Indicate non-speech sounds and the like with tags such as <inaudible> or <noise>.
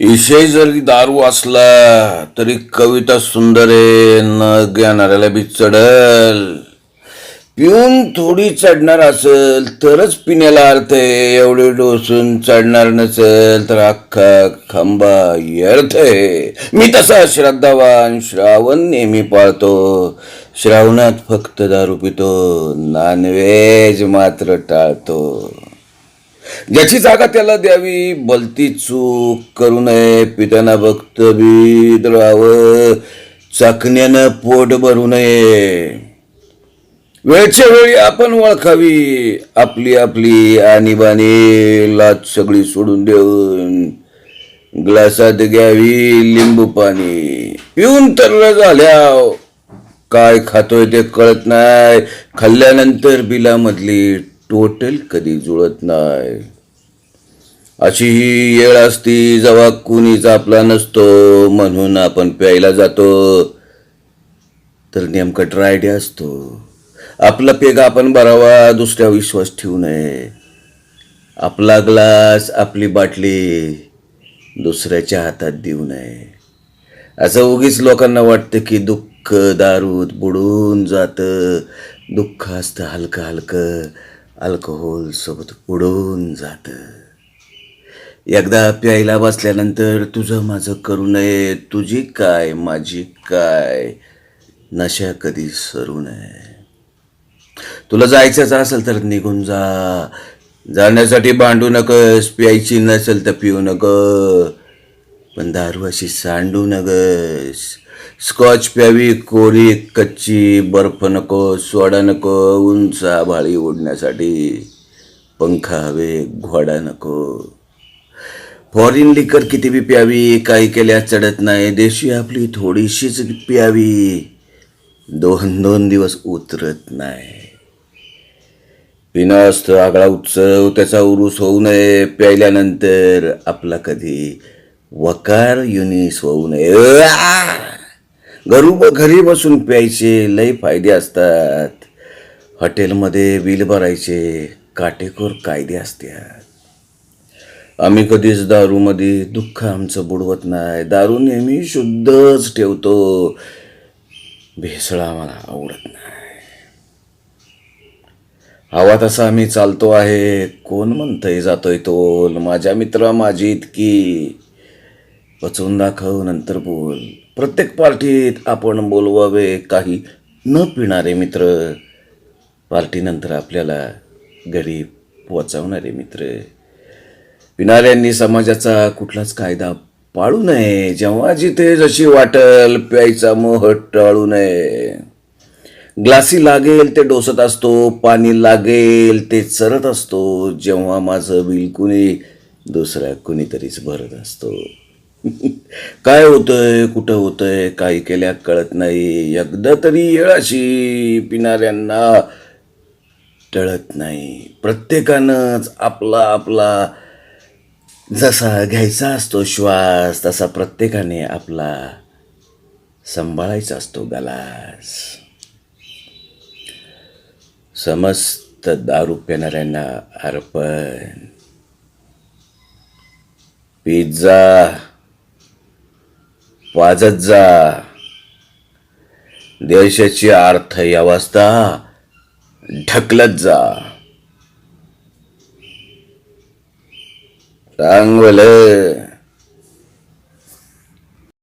विषय जरी दारू असला तरी कविता सुंदर आहे न घेणाऱ्याला बी चढल. पिऊन थोडी चढणार असेल तरच पिण्याला अर्थ आहे. एवढे डोसून चढणार नसेल तर अख्खा खांबा अर्थ आहे. मी तसा श्रद्धावान श्रावण नेहमी पाळतो. श्रावणात फक्त दारू पितो नॉनव्हेज मात्र टाळतो. ज्याची जागा त्याला द्यावी बलती चूक करू नये. पिताना भक्त बीत राहावं चाकण्यानं पोट भरू नये. वेळच्या वेळी आपण ओळखावी आपली आपली आणीबाणी लाच सगळी सोडून देऊन ग्लासात घ्यावी लिंबू पाणी. पिऊन तर झाल्या काय खातोय ते कळत नाही. खाल्ल्यानंतर बिलामधली टोटल कधी जुळत नाही. अशी ही येळ असती जेव्हा कुणीच आपला नसतो म्हणून आपण प्यायला जातो. तर नेमका ड्रायडे असतो. आपला पेग आपण भरावा दुसऱ्या विश्वास ठेवू नये. आपला ग्लास आपली बाटली दुसऱ्याच्या हातात देऊ नये. असं उगीच लोकांना वाटतं की दुःख दारूत बुडून जातं. दुःख असतं हलकं हलकं. अल्कोहोलसोबत उडून जातं. एकदा प्यायला बसल्यानंतर तुझं माझं करू नये तुझी काय माझी काय नशा कधी सरू नये. तुला जायचंच असेल तर निघून जा. जाण्यासाठी भांडू नकस प्यायची नसेल तर पिऊ नकस. पण दारू अशी सांडू नगस. स्कॉच प्यावी कोरी कच्ची बर्फ नको सोडा नको उंच आभाळी उडण्यासाठी पंखा हवे घोडा नको. फॉरिन लिकर किती बी प्यावी काही केल्या चढत नाही देशी आपली थोडीशीच प्यावी. दोन दोन दिवस उतरत नाही. विनास्त आगळा उत्सव त्याचा उरूस होऊ नये प्यायल्यानंतर आपला कधी वकार युनिस होऊ नये आ! घरू घरी बसून प्यायचे लई फायदे असतात. हॉटेलमध्ये बिल भरायचे काटेकोर कायदे असतात. आम्ही कधीच दारूमध्ये दुःख आमचं बुडवत नाही. दारू नेहमी शुद्धच ठेवतो. भेसळा आम्हाला आवडत नाही. हवा तसा आम्ही चालतो आहे. कोण म्हणतंय जातोय तोल? माझ्या मित्रा माझी इतकी. पचवून दाखव नंतर बोल. प्रत्येक पार्टीत आपण बोलवावे काही न पिणारे मित्र. पार्टीनंतर आपल्याला घरी पोचवणारे मित्र. पिणाऱ्यांनी समाजाचा कुठलाच कायदा पाळू नये. जेव्हा जिथे जशी वाटल प्यायचा मोह टाळू नये. ग्लासी लागेल ते डोसत असतो पाणी लागेल ते चरत असतो. जेव्हा माझं बिल कुणी दुसऱ्या कुणीतरीच भरत असतो. <laughs> काय होतंय कुठं होतंय काही केल्या कळत नाही. एकदा तरी येळाशी पिणाऱ्यांना टळत नाही. प्रत्येकानंच आपला आपला जसा घ्यायचा असतो श्वास तसा प्रत्येकाने आपला सांभाळायचा असतो गलास. समस्त दारू पिणाऱ्यांना अर्पण. पिझ्झा वाजत जा. देशाची अर्थव्यवस्था ढकलत जा. चांगलं